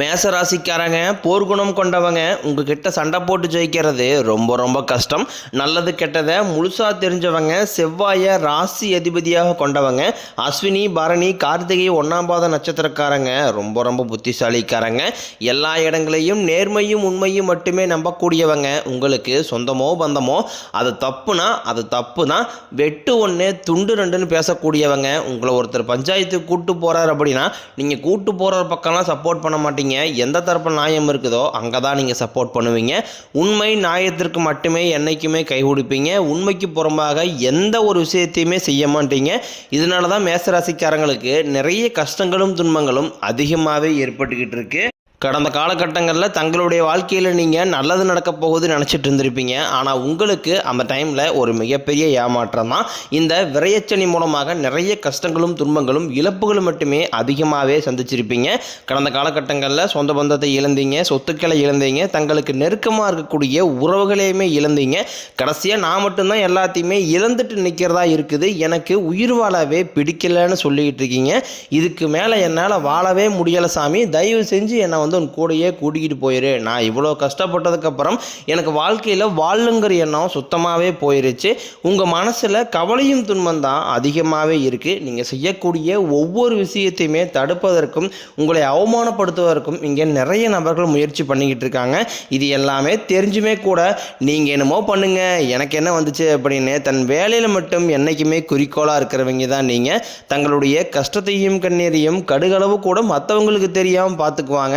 மேச ராசிக்காரங்க போர்க்குணம் கொண்டவங்க உங்ககிட்ட சண்டை போட்டு ஜெயிக்கிறது ரொம்ப ரொம்ப கஷ்டம். நல்லது கெட்டதை முழுசாக தெரிஞ்சவங்க செவ்வாயை ராசி அதிபதியாக கொண்டவங்க அஸ்வினி பரணி கார்த்திகை ஒன்றாம் பாத நட்சத்திரக்காரங்க ரொம்ப ரொம்ப புத்திசாலிக்காரங்க. எல்லா இடங்களையும் நேர்மையும் உண்மையும் மட்டுமே நம்பக்கூடியவங்க. உங்களுக்கு சொந்தமோ பந்தமோ அது தப்புனா அது தப்பு தான் வெட்டு ஒன்று துண்டு ரெண்டுன்னு பேசக்கூடியவங்க. உங்களை ஒருத்தர் பஞ்சாயத்துக்கு கூட்டு போகிறார் அப்படின்னா நீங்கள் கூட்டு போகிற பக்கம்லாம் சப்போர்ட் பண்ண மாட்டீங்க. எந்த தரப்பு நியாயம் இருக்குதோ அங்கே தான் நீங்கள் சப்போர்ட் பண்ணுவீங்க. உண்மை நியாயத்திற்கு மட்டுமே என்னைக்குமே கை கொடுப்பீங்க. உண்மைக்கு புறம்பாக எந்த ஒரு விஷயத்தையுமே செய்ய மாட்டீங்க. இதனால தான் மேசராசிக்காரங்களுக்கு நிறைய கஷ்டங்களும் துன்பங்களும் அதிகமாகவே ஏற்பட்டுக்கிட்டு இருக்கு. கடந்த காலகட்டங்களில் தங்களுடைய வாழ்க்கையில் நீங்கள் நல்லது நடக்க போகுதுன்னு நினச்சிட்டு இருந்திருப்பீங்க. ஆனால் உங்களுக்கு அந்த டைமில் ஒரு மிகப்பெரிய ஏமாற்றம் தான். இந்த விரையச்சனி மூலமாக நிறைய கஷ்டங்களும் துன்பங்களும் இழப்புகளும் மட்டுமே அதிகமாகவே சந்திச்சிருப்பீங்க. கடந்த காலகட்டங்களில் சொந்த பந்தத்தை இழந்தீங்க சொத்துக்களை இழந்தீங்க தங்களுக்கு நெருக்கமாக இருக்கக்கூடிய உறவுகளையுமே இழந்தீங்க. கடைசியாக நான் மட்டும்தான் எல்லாத்தையுமே இழந்துட்டு நிற்கிறதா இருக்குது. எனக்கு உயிர் வாழவே பிடிக்கலன்னு சொல்லிக்கிட்டு இருக்கீங்க. இதுக்கு மேலே என்னால் வாழவே முடியலை சாமி. தயவு செஞ்சு என்னை வந்து உன் கூடயே கூட்டிக்கிட்டு போயிரு. நான் இவ்வளோ கஷ்டப்பட்டதுக்கப்புறம் எனக்கு வாழ்க்கையில் வாழுங்கிற எண்ணம் சுத்தமாகவே போயிருச்சு. உங்கள் மனசில் கவலையும் துன்பம் தான் அதிகமாகவே இருக்குது நீங்கள் செய்யக்கூடிய ஒவ்வொரு விஷயத்தையுமே தடுப்பதற்கும் உங்களை அவமானப்படுத்துவதற்கும் இங்கே நிறைய நபர்கள் முயற்சி பண்ணிக்கிட்டு இருக்காங்க. இது எல்லாமே தெரிஞ்சுமே கூட நீங்கள் என்னமோ பண்ணுங்கள் எனக்கு என்ன வந்துச்சு அப்படின்னு தன் வேலையில் மட்டும் என்றைக்குமே குறிக்கோளாக இருக்கிறவங்க தான் நீங்கள் தங்களுடைய கஷ்டத்தையும் கண்ணீரையும் கடுகளவு கூட மற்றவங்களுக்கு தெரியாமல் பார்த்துக்குவாங்க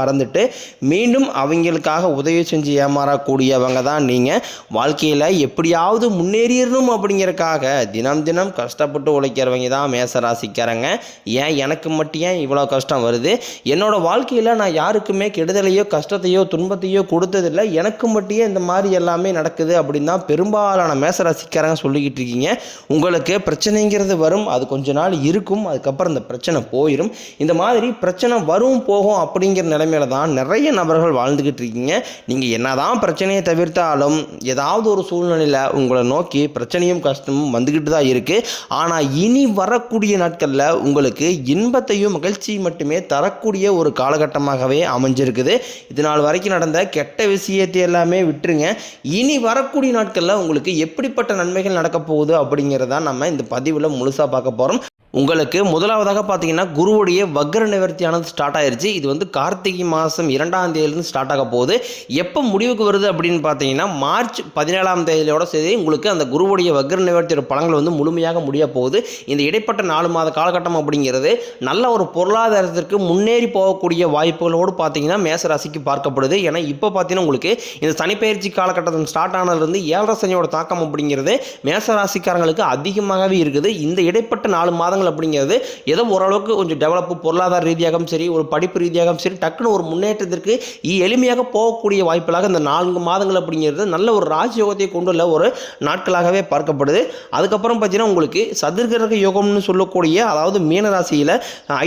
மறந்துட்டு மீண்டும் அவங்களுக்காக உதவி செஞ்சு ஏமாறக்கூடியவங்க தான் நீங்கள் வாழ்க்கையில் எப்படியாவது முன்னேறிடணும் அப்படிங்கிறக்காக தினம் தினம் கஷ்டப்பட்டு உழைக்கிறவங்க தான் மேசராசிக்காரங்க. ஏன்? எனக்கு மட்டும் ஏன் இவ்வளோ கஷ்டம் வருது? என்னோட வாழ்க்கையில் நான் யாருக்குமே கெடுதலையோ கஷ்டத்தையோ துன்பத்தையோ கொடுத்ததில்லை. எனக்கு மட்டும் இந்த மாதிரி எல்லாமே நடக்குது அப்படின்னு தான் பெரும்பாலான மேசராசிக்காரங்க சொல்லிக்கிட்டு இருக்கீங்க. உங்களுக்கு பிரச்சனைங்கிறது வரும். அது கொஞ்ச நாள் இருக்கும். அதுக்கப்புறம் இந்த பிரச்சனை போயிடும் இந்த மாதிரி பிரச்சனை வரும் போகும் அப்படிங்கிற நிலைமையில தான் நிறைய நபர்கள் வாழ்ந்துக்கிட்டு இருக்கீங்க. நீங்கள் என்னதான் பிரச்சனையை தவிர்த்தாலும் ஏதாவது ஒரு சூழ்நிலையில் உங்களை நோக்கி பிரச்சனையும் கஷ்டமும் வந்துக்கிட்டு தான் இருக்குது ஆனால் இனி வரக்கூடிய நாட்களில் உங்களுக்கு இன்பத்தையும் மகிழ்ச்சியும் மட்டுமே தரக்கூடிய ஒரு காலகட்டமாகவே அமைஞ்சிருக்குது. இது நாள் வரைக்கும் நடந்த கெட்ட விஷயத்தை எல்லாமே விட்டுருங்க. இனி வரக்கூடிய நாட்களில் உங்களுக்கு எப்படிப்பட்ட நன்மைகள் நடக்க போகுது அப்படிங்கிறத நம்ம இந்த பதிவில் முழுசாக பார்க்க போகிறோம் உங்களுக்கு முதலாவதாக பார்த்தீங்கன்னா குருவுடைய வக்ர நிவர்த்தியானது ஸ்டார்ட் ஆயிருச்சு. இது வந்து கார்த்திகை மாதம் இரண்டாம் தேதியிலிருந்து ஸ்டார்ட் ஆக போகுது. எப்போ முடிவுக்கு வருது அப்படின்னு பார்த்தீங்கன்னா மார்ச் பதினேழாம் தேதியோட சேர்த்து உங்களுக்கு அந்த குருவுடைய வக்ர நிவர்த்தியோட பலங்கள் வந்து முழுமையாக முடிய போகுது. இந்த இடைப்பட்ட நாலு மாத காலகட்டம் அப்படிங்கிறது நல்ல ஒரு பொருளாதாரத்திற்கு முன்னேறி போகக்கூடிய வாய்ப்புகளோடு பார்த்தீங்கன்னா மேசராசிக்கு பார்க்கப்படுது. ஏன்னா இப்போ பார்த்தீங்கன்னா உங்களுக்கு இந்த சனிப்பெயர்ச்சி காலகட்டத்தில் ஸ்டார்ட் ஆனதுலேருந்து ஏழரை சனியோட தாக்கம் அப்படிங்கிறது மேசராசிக்காரங்களுக்கு அதிகமாகவே இருக்குது. இந்த இடைப்பட்ட நாலு மாதங்கள் அப்படிங்கிறது ஏதோ ஓரளவுக்கு கொஞ்சம் டெவலப்பு பொருளாதார ரீதியாகவும் சரி ஒரு படிப்பு ரீதியாகவும் சரி டக்குன்னு ஒரு முன்னேற்றத்திற்கு எளிமையாக போகக்கூடிய வாய்ப்புகளாக இந்த நான்கு மாதங்கள் அப்படிங்கிறது நல்ல ஒரு ராஜயோகத்தை கொண்டுள்ள ஒரு நாட்களாகவே பார்க்கப்படுது. அதுக்கப்புறம் பார்த்தீங்கன்னா உங்களுக்கு சதுர்கிரக யோகம்னு சொல்லக்கூடிய அதாவது மீனராசியில்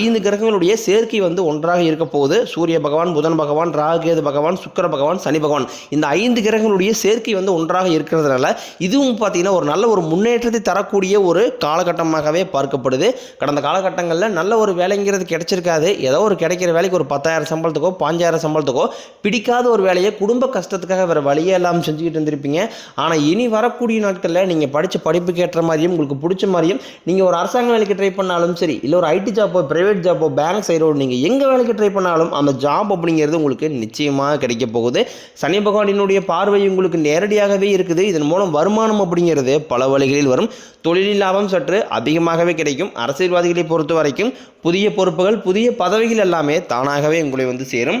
ஐந்து கிரகங்களுடைய சேர்க்கை வந்து ஒன்றாக இருக்க போகுது. சூரிய பகவான் புதன் பகவான் ராகுகேது பகவான் சுக்கர பகவான் சனி பகவான். இந்த ஐந்து கிரகங்களுடைய சேர்க்கை வந்து ஒன்றாக இருக்கிறதுனால இதுவும் பார்த்தீங்கன்னா ஒரு நல்ல ஒரு முன்னேற்றத்தை தரக்கூடிய ஒரு காலகட்டமாகவே பார்க்கப்படுது. கடந்த காலகட்டங்களில் நல்ல ஒரு வேலைங்கிறது கிடைச்சிருக்காது. ஏதோ ஒரு கிடைக்கிற வேலைக்கு ஒரு பத்தாயிரம் சம்பளத்துக்கோ பாஞ்சாயிரம் சம்பளத்துக்கோ பிடிக்காத ஒரு வேலையை குடும்ப கஷ்டத்துக்காக வேறு வழியே இல்லாமல் செஞ்சுக்கிட்டு இருந்திருப்பீங்க. ஆனால் இனி வரக்கூடிய நாட்களில் நீங்கள் படித்த படிப்புக்கு ஏற்ற மாதிரியும் உங்களுக்கு பிடிச்ச மாதிரியும் நீங்கள் ஒரு அரசாங்க வேலைக்கு ட்ரை பண்ணாலும் சரி இல்லை ஒரு ஐடி ஜாப்போ ப்ரைவேட் ஜாப்போ பேங்க் சைடோ நீங்கள் எங்கே வேலைக்கு ட்ரை பண்ணாலும் அந்த ஜாப் அப்படிங்கிறது உங்களுக்கு நிச்சயமாக கிடைக்க போகுது. சனி பகவானினுடைய பார்வை உங்களுக்கு நேரடியாகவே இருக்குது. இதன் மூலம் வருமானம் அப்படிங்கிறது பல வழிகளில் வரும். தொழிலில் லாபம் சற்று அதிகமாகவே கிடைக்கும். அரசியல்வாதிகளை பொறுத்த வரைக்கும் புதிய பொறுப்புகள் புதிய பதவிகள் எல்லாமே தானாகவே உங்களை வந்து சேரும்.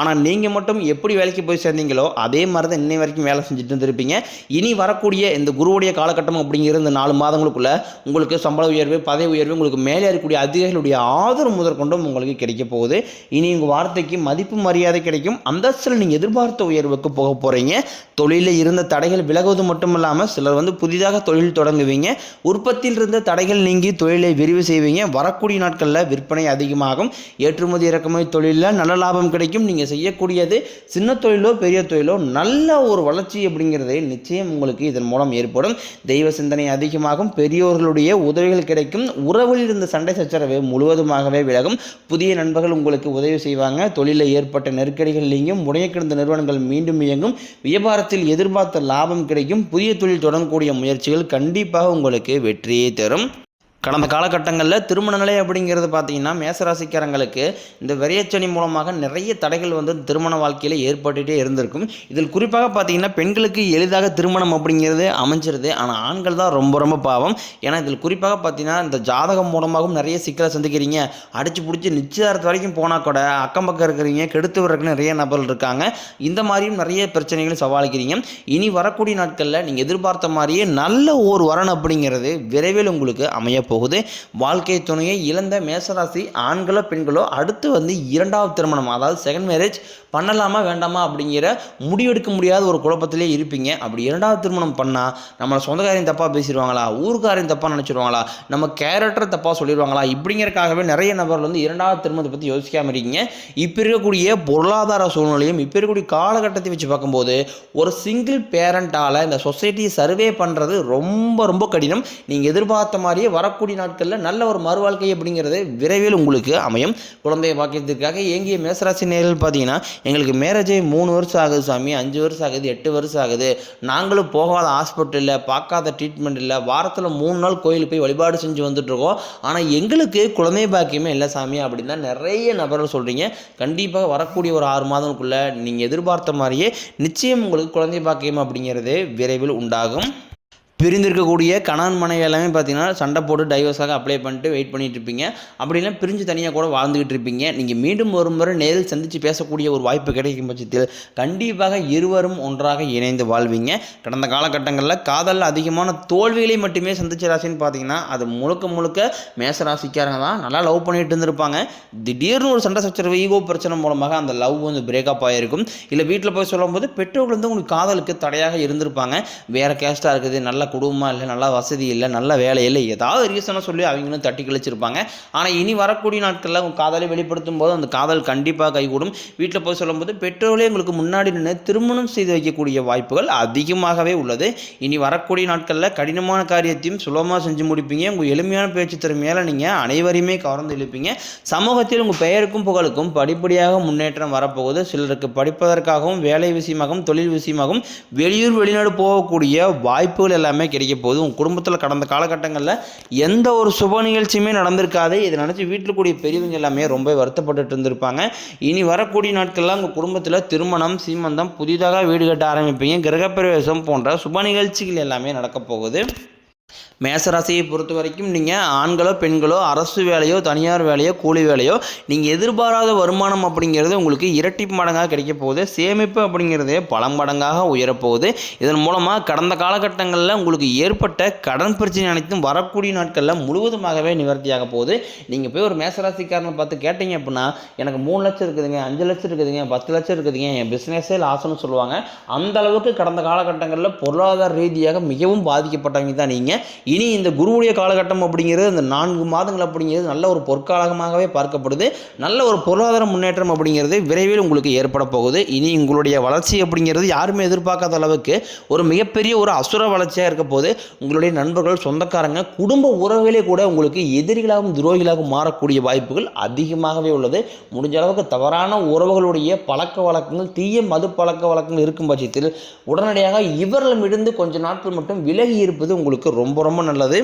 ஆனால் நீங்கள் மட்டும் எப்படி வேலைக்கு போய் சேர்ந்தீங்களோ அதே மாதிரி தான் இன்னை வரைக்கும் வேலை செஞ்சுட்டு இருந்திருப்பீங்க. இனி வரக்கூடிய இந்த குருவுடைய காலகட்டம் அப்படிங்கிற இந்த நாலு மாதங்களுக்குள்ள உங்களுக்கு சம்பள உயர்வு பதவி உயர்வு உங்களுக்கு மேலே இருக்கக்கூடிய அதிகாரிகளுடைய ஆதரவு முதற்கொண்டும் உங்களுக்கு கிடைக்க போகுது. இனி உங்கள் வார்த்தைக்கு மதிப்பு மரியாதை கிடைக்கும். அந்தஸ்தில் நீங்கள் எதிர்பார்த்த உயர்வுக்கு போக போகிறீங்க தொழிலில் இருந்த தடைகள் விலகுவது மட்டும் இல்லாமல் சிலர் வந்து புதிதாக தொழில் தொடங்குவீங்க. உற்பத்தியில் இருந்த தடைகள் நீங்கி தொழிலை விரிவு செய்வீங்க. வரக்கூடிய நாட்களில் விற்பனை அதிகமாகும். ஏற்றுமதி இறக்குமதி தொழிலில் நல்ல லாபம் கிடைக்கும். நீங்கள் செய்யக்கூடியது சின்ன தொழிலோ பெரிய தொழிலோ நல்ல ஒரு வளர்ச்சி அப்படிங்கிறது நிச்சயம் உங்களுக்கு இதன் மூலம் ஏற்படும். தெய்வ சிந்தனை அதிகமாகும். பெரியோர்களுடைய உதவிகள் கிடைக்கும். உறவில் இருந்த சண்டை சச்சரவு முழுவதுமாகவே விலகும். புதிய நண்பர்கள் உங்களுக்கு உதவி செய்வாங்க. தொழிலில் ஏற்பட்ட நெருக்கடிகள் நீங்கும். முடைய கிடந்த நிறுவனங்கள் மீண்டும் இயங்கும். வியாபாரத்தில் எதிர்பார்த்த லாபம் கிடைக்கும். புதிய தொழில் தொடங்கக்கூடிய முயற்சிகள் கண்டிப்பாக உங்களுக்கு வெற்றியை தரும். கடந்த காலகட்டங்களில் திருமண நிலை அப்படிங்கிறது பார்த்தீங்கன்னா மேசராசிக்காரங்களுக்கு இந்த விரையச்சனி மூலமாக நிறைய தடைகள் வந்து திருமண வாழ்க்கையில் ஏற்பட்டுகிட்டே இருந்திருக்கும். இதில் குறிப்பாக பார்த்தீங்கன்னா பெண்களுக்கு எளிதாக திருமணம் அப்படிங்கிறது அமைஞ்சிருது. ஆனால் ஆண்கள் தான் ரொம்ப ரொம்ப பாவம். ஏன்னா இதில் குறிப்பாக பார்த்தீங்கன்னா இந்த ஜாதகம் மூலமாகவும் நிறைய சிக்கலை சந்திக்கிறீங்க. அடிச்சு பிடிச்சி நிச்சயதார்த்தம் வரைக்கும் போனால் கூட அக்கம் பக்கம் இருக்கிறீங்க கெடுத்து வர்றதுக்கு நிறைய நபர்கள் இருக்காங்க. இந்த மாதிரியும் நிறைய பிரச்சனைகளை சவாலிக்கிறீங்க. இனி வரக்கூடிய நாட்களில் நீங்கள் எதிர்பார்த்த மாதிரியே நல்ல ஒரு வரன் அப்படிங்கிறது விரைவில் உங்களுக்கு அமைய போகுது. வாழ்க்கை துணையை இழந்த மேசராசி ஆண்களோ பெண்களோ அடுத்து வந்து இரண்டாவது திருமணம் அதாவது செகண்ட் மேரேஜ் பண்ணலாமா வேண்டாமா அப்படிங்கிற முடிவெடுக்க முடியாத ஒரு குழப்பத்திலே இருப்பீங்க. அப்படி இரண்டாவது திருமணம் பண்ணால் நம்மளை சொந்தக்காரையும் தப்பாக பேசிடுவாங்களா ஊருக்காரையும் தப்பாக நினச்சிடுவாங்களா நம்ம கேரக்டர் தப்பாக சொல்லிடுவாங்களா இப்படிங்கிறக்காகவே நிறைய நபர்கள் வந்து இரண்டாவது திருமணத்தை பற்றி யோசிக்காமல் இருக்கீங்க. இப்போ இருக்கக்கூடிய பொருளாதார சூழ்நிலையும் இப்போ இருக்கக்கூடிய காலகட்டத்தை வச்சு பார்க்கும்போது ஒரு சிங்கிள் பேரண்டால் இந்த சொசைட்டியை சர்வே பண்ணுறது ரொம்ப ரொம்ப கடினம். நீங்கள் எதிர்பார்த்த மாதிரியே வரக்கூடிய நாட்களில் நல்ல ஒரு மறுவாழ்க்கை அப்படிங்கிறது விரைவில் உங்களுக்கு அமையும். குழந்தைய பாக்கியத்திற்காக ஏங்கிய மேசராசி நேரில் பார்த்தீங்கன்னா எங்களுக்கு மேரேஜே மூணு வருஷம் ஆகுது சாமி அஞ்சு வருஷம் ஆகுது எட்டு வருஷம் ஆகுது. நாங்களும் போகாத ஹாஸ்பிட்டலில் பார்க்காத ட்ரீட்மெண்ட் இல்லை வாரத்தில் மூணு நாள் கோயிலுக்கு போய் வழிபாடு செஞ்சு வந்துட்டுருக்கோம். ஆனால் எங்களுக்கு குழந்தை பாக்கியமே இல்லை சாமி அப்படின்னு தான் நிறைய நபர்கள் சொல்கிறீங்க கண்டிப்பாக வரக்கூடிய ஒரு ஆறு மாதங்களுக்குள்ளே நீங்கள் எதிர்பார்த்த மாதிரியே நிச்சயம் உங்களுக்கு குழந்தை பாக்கியம் அப்படிங்கிறது விரைவில் உண்டாகும். பிரிந்திருக்கக்கூடிய கணவன் மனைவி எல்லாமே பார்த்தீங்கன்னா சண்டை போட்டு டைவர்ஸாக அப்ளை பண்ணிட்டு வெயிட் பண்ணிட்டு இருப்பீங்க. அப்படிலாம் பிரிஞ்சு தனியாக கூட வாழ்ந்துகிட்டு இருப்பீங்க. நீங்கள் மீண்டும் ஒரு முறை நேரில் சந்தித்து பேசக்கூடிய ஒரு வாய்ப்பு கிடைக்கும் பட்சத்தில் கண்டிப்பாக இருவரும் ஒன்றாக இணைந்து வாழ்வீங்க. கடந்த காலகட்டங்களில் காதலில் அதிகமான தோல்விகளை மட்டுமே சந்திச்ச ராசின்னு பார்த்தீங்கன்னா அது முழுக்க முழுக்க மேச ராசிக்காரங்க தான். நல்லா லவ் பண்ணிட்டு இருந்திருப்பாங்க. திடீர்னு ஒரு சண்டை சச்சரவு ஈகோ பிரச்சனை மூலமாக அந்த லவ் வந்து பிரேக்கப் ஆகிருக்கும் இல்லை வீட்டில் போய் சொல்லும்போது பெற்றோர்கள் வந்து உங்களுக்கு காதலுக்கு தடையாக இருந்திருப்பாங்க. வேறு கேஸ்ட்டாக இருக்குது நல்ல குடும்பமாக இல்லை நல்ல வசதி இல்லை நல்ல வேலை இல்லை ஏதாவது ரீசனை சொல்லி அவங்களும் தட்டி கழிச்சிருப்பாங்க. ஆனால் இனி வரக்கூடிய நாட்களில் உங்கள் காதலை வெளிப்படுத்தும் போது அந்த காதல் கண்டிப்பாக கைகூடும். வீட்டில் போய் சொல்லும்போது பெற்றோர்களே உங்களுக்கு முன்னாடி நின்று திருமணம் செய்து வைக்கக்கூடிய வாய்ப்புகள் அதிகமாகவே உள்ளது. இனி வரக்கூடிய நாட்களில் கடினமான காரியத்தையும் சுலபமாக செஞ்சு முடிப்பீங்க. உங்கள் எளிமையான பேச்சு திறமையால் நீங்கள் அனைவரையுமே கவர்ந்து இழுப்பீங்க. சமூகத்தில் உங்கள் பெயருக்கும் புகழுக்கும் படிப்படியாக முன்னேற்றம் வரப்போகுது. சிலருக்கு படிப்பதற்காகவும் வேலை விஷயமாகவும் தொழில் விஷயமாகவும் வெளியூர் வெளிநாடு போகக்கூடிய வாய்ப்புகள் எல்லாமே கிடைக்க போகுது. உங்கள் குடும்பத்தில் கடந்த காலகட்டங்களில் எந்த ஒரு சுப நிகழ்ச்சியுமே நடந்திருக்காது. இதை நினச்சி வீட்டில் கூடிய பெரியவங்க எல்லாமே ரொம்ப வருத்தப்பட்டுட்டு இருந்திருப்பாங்க. இனி வரக்கூடிய நாட்களில் உங்கள் குடும்பத்தில் திருமணம் சீமந்தம் புதிதாக வீடு கட்ட ஆரம்பிப்பீங்க. கிரகப்பிரவேசம் போன்ற சுப நிகழ்ச்சிகள் எல்லாமே நடக்கப் போகுது. மேசராசியை பொறுத்த வரைக்கும் நீங்கள் ஆண்களோ பெண்களோ அரசு வேலையோ தனியார் வேலையோ கூலி வேலையோ நீங்கள் எதிர்பாராத வருமானம் அப்படிங்கிறது உங்களுக்கு இரட்டி மடங்காக கிடைக்க போகுது. சேமிப்பு அப்படிங்கிறதே பல மடங்காக உயரப்போகுது. இதன் மூலமாக கடந்த காலகட்டங்களில் உங்களுக்கு ஏற்பட்ட கடன் பிரச்சனை அனைத்தும் வரக்கூடிய நாட்களில் முழுவதுமாகவே நிவர்த்தியாக போகுது. நீங்கள் போய் ஒரு மேசராசிக்காரனை பார்த்து கேட்டீங்க அப்படின்னா எனக்கு மூணு லட்சம் இருக்குதுங்க அஞ்சு லட்சம் இருக்குதுங்க பத்து லட்சம் இருக்குதுங்க என் பிஸ்னஸே லாஸ்ன்னு சொல்லுவாங்க. அந்த அளவுக்கு கடந்த காலகட்டங்களில் பொருளாதார ரீதியாக மிகவும் பாதிக்கப்பட்டவங்க தான் நீங்கள் இனி இந்த குருவுடைய காலகட்டம் அப்படிங்கிறது இந்த நான்கு மாதங்கள் அப்படிங்கிறது நல்ல ஒரு பொற்காலமாகவே பார்க்கப்படுது. நல்ல ஒரு பொருளாதார முன்னேற்றம் அப்படிங்கிறது விரைவில் உங்களுக்கு ஏற்பட போகுது. இனி உங்களுடைய வளர்ச்சி அப்படிங்கிறது யாருமே எதிர்பார்க்காத அளவுக்கு ஒரு மிகப்பெரிய ஒரு அசுர வளர்ச்சியாக இருக்க போது உங்களுடைய நண்பர்கள் சொந்தக்காரங்க குடும்ப உறவுகளே கூட உங்களுக்கு எதிரிகளாகவும் துரோகிகளாகவும் மாறக்கூடிய வாய்ப்புகள் அதிகமாகவே உள்ளது. முடிஞ்ச அளவுக்கு தவறான உறவுகளுடைய பழக்க வழக்கங்கள் தீய மது பழக்க வழக்கங்கள் இருக்கும் பட்சத்தில் உடனடியாக இவர்களிடமிருந்து கொஞ்ச நாட்கள் மட்டும் விலகி இருப்பது உங்களுக்கு ரொம்ப ரொம்ப நல்லது.